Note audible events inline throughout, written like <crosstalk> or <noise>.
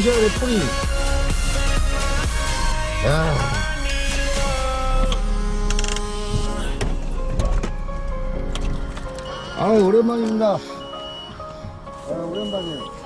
풀이 어마무시하네 풀이. 야. 아 오랜만입니다. 아 오랜만이에요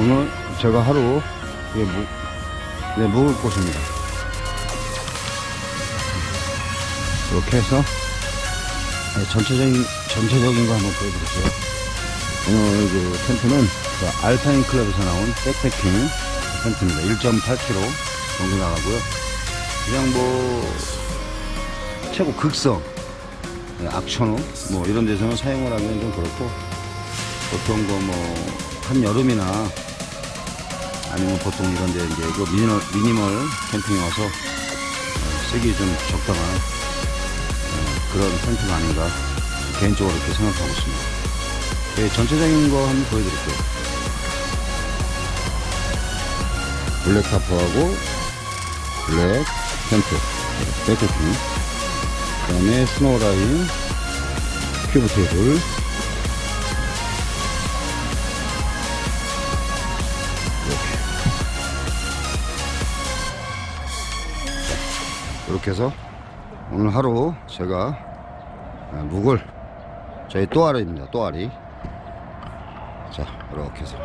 오늘 제가 하루 예, 묵, 네, 묵을 곳입니다. 이렇게 해서 네, 전체적인 전체적인 거 한번 보여드릴게요. 오늘 그 텐트는 그 알파인 클럽에서 나온 백패킹 텐트입니다. 1.8kg 정도 나가고요. 그냥 뭐 최고 극성 네, 악천후 뭐 이런 데서는 사용을 하기는 좀 그렇고 보통 그뭐 한여름이나 아니면 보통 이런 데 이제 이거 미니멀, 미니멀 캠핑에 와서 어, 쓰기 좀 적당한 어, 그런 텐트가 아닌가 개인적으로 이렇게 생각하고 있습니다. 네, 전체적인 거 한번 보여드릴게요. 블랙 타프하고 블랙 텐트, 백패킹, 그 다음에 스노우라인, 큐브 테이블, 이렇게 해서 오늘 하루 제가 아, 묵을 저희 또아리입니다 또아리. 자 이렇게 해서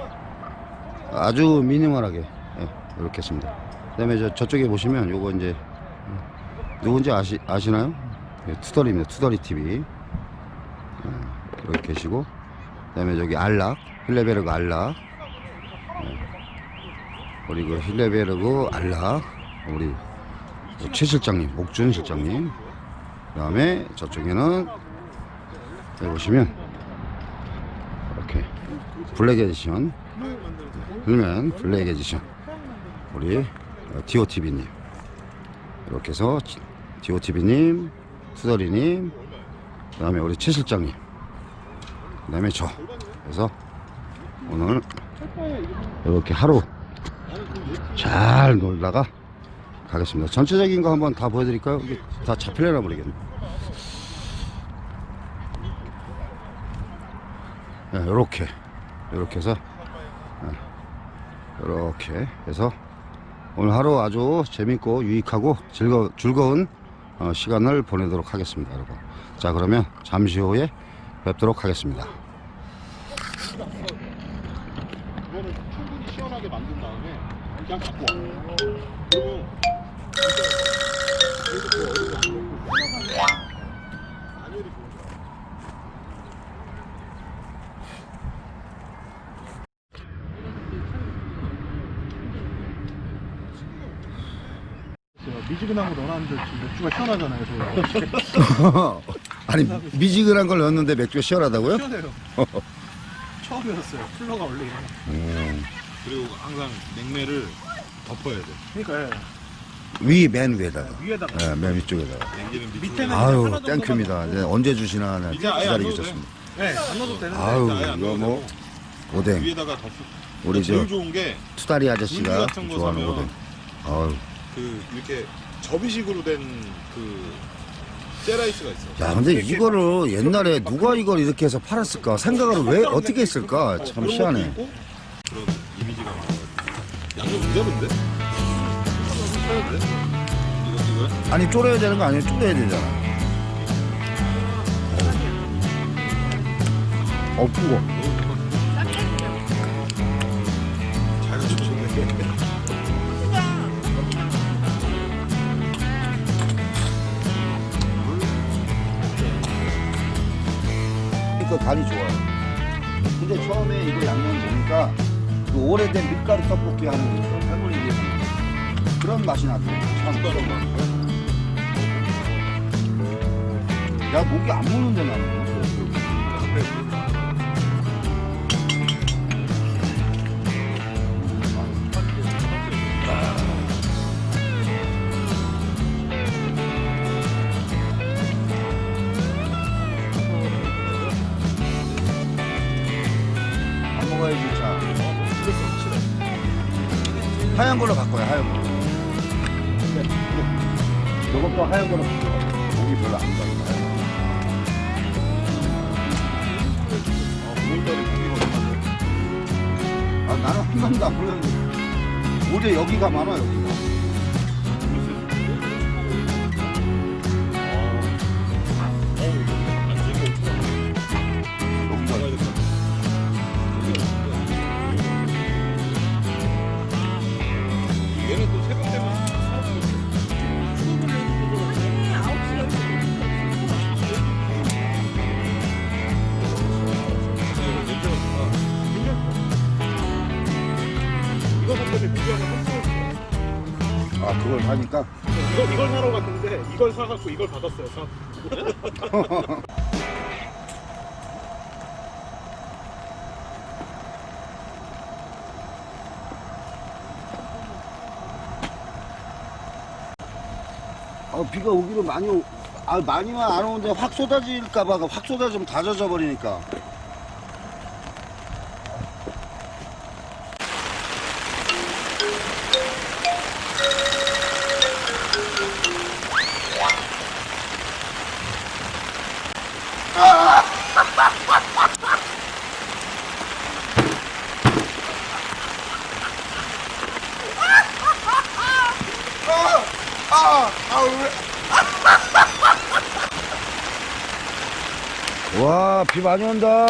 아주 미니멀하게 예, 이렇게 했습니다. 그 다음에 저, 저쪽에 보시면 요거 이제 음, 누군지 아시, 아시나요? 예, 투덜이입니다 투덜이 TV 예, 이렇게 계시고 그 다음에 저기 알락 힐레베르그 알락. 예, 그리고 힐레베르그 알락 우리 최 실장님, 목준 실장님. 그 다음에 저쪽에는 여기 보시면 이렇게 블랙 에디션, 힐맨 블랙 에디션. 우리 디오티비님. 이렇게 해서 디오티비님, 수더리님, 그 다음에 우리 최 실장님. 그 다음에 저 그래서 오늘 이렇게 하루 잘 놀다가 가겠습니다. 전체적인 거 한번 다 보여드릴까요? 이게 다 잡히려나 모르겠네. 네, 이렇게 이렇게 해서 이렇게 해서 오늘 하루 아주 재밌고 유익하고 즐거, 즐거운 어, 시간을 보내도록 하겠습니다, 여러분. 자, 그러면 잠시 후에 뵙도록 하겠습니다. 이거는 충분히 시원하게 만든 다음에 그냥 갖고 와. 그리고 미지근한 거 넣어놨는데 지금 맥주가 시원하잖아요. 저 <laughs> 아니, 미지근한 걸 넣었는데 맥주가 시원하다고요? 시원해요. <laughs> 처음 배웠어요. 쿨러가 원래 이래. 음, 그리고 항상 냉매를 덮어야 돼. 그러니까 위, 맨 위에다가. 예. 위에다가 예, 맨 위쪽에다가. 아유, 땡큐입니다. 이제 언제 주시나 네, 이제 아예 안 기다리고 넣어도 있었습니다. 네, 안 넣어도 되는데. 아유, 아예 안 이거 넣어도 뭐, 되고. 오뎅. 위에다가 덮어. 우리 저, 제일 좋은 게 투다리 물기 아저씨가 같은 거 좋아하는 사면 오뎅. 아유. 그 이렇게 접이식으로 된그 쇠라이스가 있어. 야, 근데 이거를 옛날에 누가 이걸 이렇게 해서 팔았을까? 생각을 왜, 어떻게 했을까? 참 그런 것도 희한해. 있고, 그런 이미지가 많아. 양념 그대로인데? 아니, 졸여야 되는 거 아니에요? 졸여야 되잖아. 어, 푼 거. 잘 주셨네. 그러니까 간이 좋아요. 근데 처음에 이거 양념 보니까 그 오래된 밀가루 떡볶이 하는 거 있어. 할머니. 그런 맛이 나더라고. 참. 야, 고기 안 먹는데 나는. 안 먹어야지, 자. 하얀 걸로 바꿔요, 하얀 걸로. 이것도 하얀 바꿔요. 고기 별로 안 좋아해요. 아, 나는 한 번도 안 보였는데. 오히려 여기가 많아, 여기 이걸 받았어요. 사. 어, 비가 오기로 많이, 오, 아, 많이만 안 오는데 확 쏟아질까봐 확 쏟아지면 다 젖어버리니까. <laughs> 와, 비 많이 온다.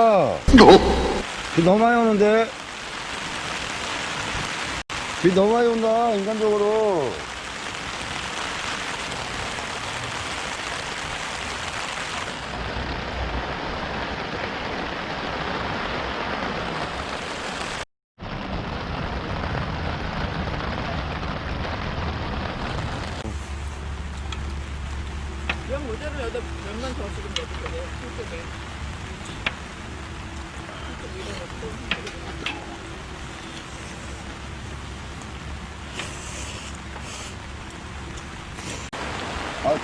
비 너무 많이 오는데? 비 너무 많이 온다, 인간적으로. 면 모자를 여기다 면만 더 지금 넣어줄게 속속에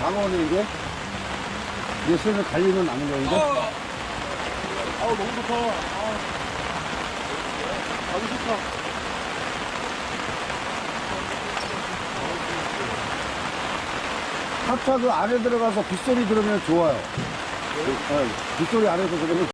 아, 방어네, 이게? 이제 슬슬 갈리는 나는 거인데? 아우 너무 좋다. 아, 아주 좋다. 하차 그 안에 들어가서 빗소리 들으면 좋아요. 네, 빗소리 안에서 들으면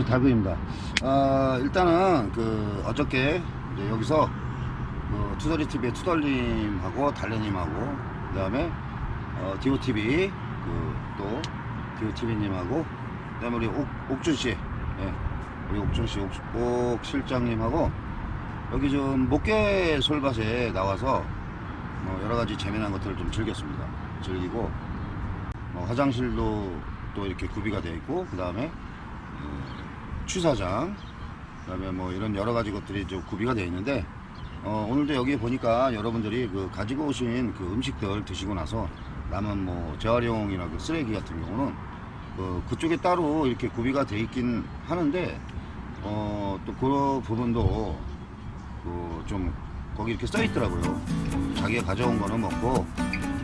안녕하세요 달구입니다. 아, 일단은 그 어저께 이제 여기서 그 투덜이 TV의 투덜님하고 달래님하고 그 다음에 어, 디오TV 그또 디오TV님하고 그 다음에 우리 옥, 옥준씨. 예, 우리 옥준씨 옥, 옥 실장님하고 여기 좀 목계 솔밭에 나와서 뭐 여러가지 재미난 것들을 좀 즐겼습니다. 즐기고 뭐 화장실도 또 이렇게 구비가 되어 있고 그 다음에 취사장 그다음에 뭐 이런 여러 가지 것들이 좀 구비가 되어 있는데 어, 오늘도 여기 보니까 여러분들이 그 가지고 오신 그 음식들 드시고 나서 남은 뭐 재활용이나 그 쓰레기 같은 경우는 그 그쪽에 따로 이렇게 구비가 되어 있긴 하는데 어, 또 그 부분도 그 좀 거기 이렇게 써 있더라고요. 자기가 가져온 거는 먹고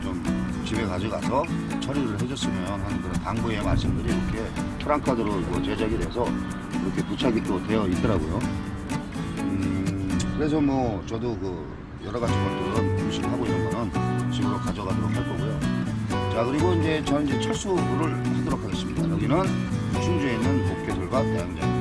좀 집에 가져가서 처리를 해줬으면 하는 그런 당부의 말씀들이 이렇게 프랑카드로 뭐 제작이 돼서 이렇게 부착이 또 되어 있더라고요. 음, 그래서 뭐 저도 그 여러 가지 것들은 음식하고 이런 거는 집으로 가져가도록 할 거고요. 자 그리고 이제 저는 이제 철수를 하도록 하겠습니다. 여기는 충주에 있는 복개돌과 대양장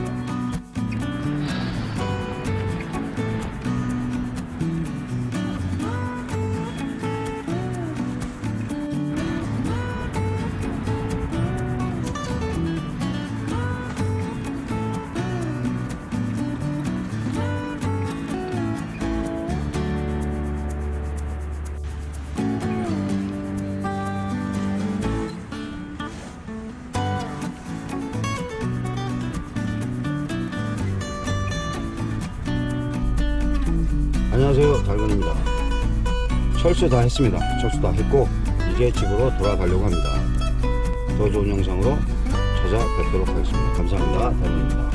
철수 다 했습니다. 철수 다 했고 이제 집으로 돌아가려고 합니다. 더 좋은 영상으로 찾아뵙도록 하겠습니다. 감사합니다. 달건입니다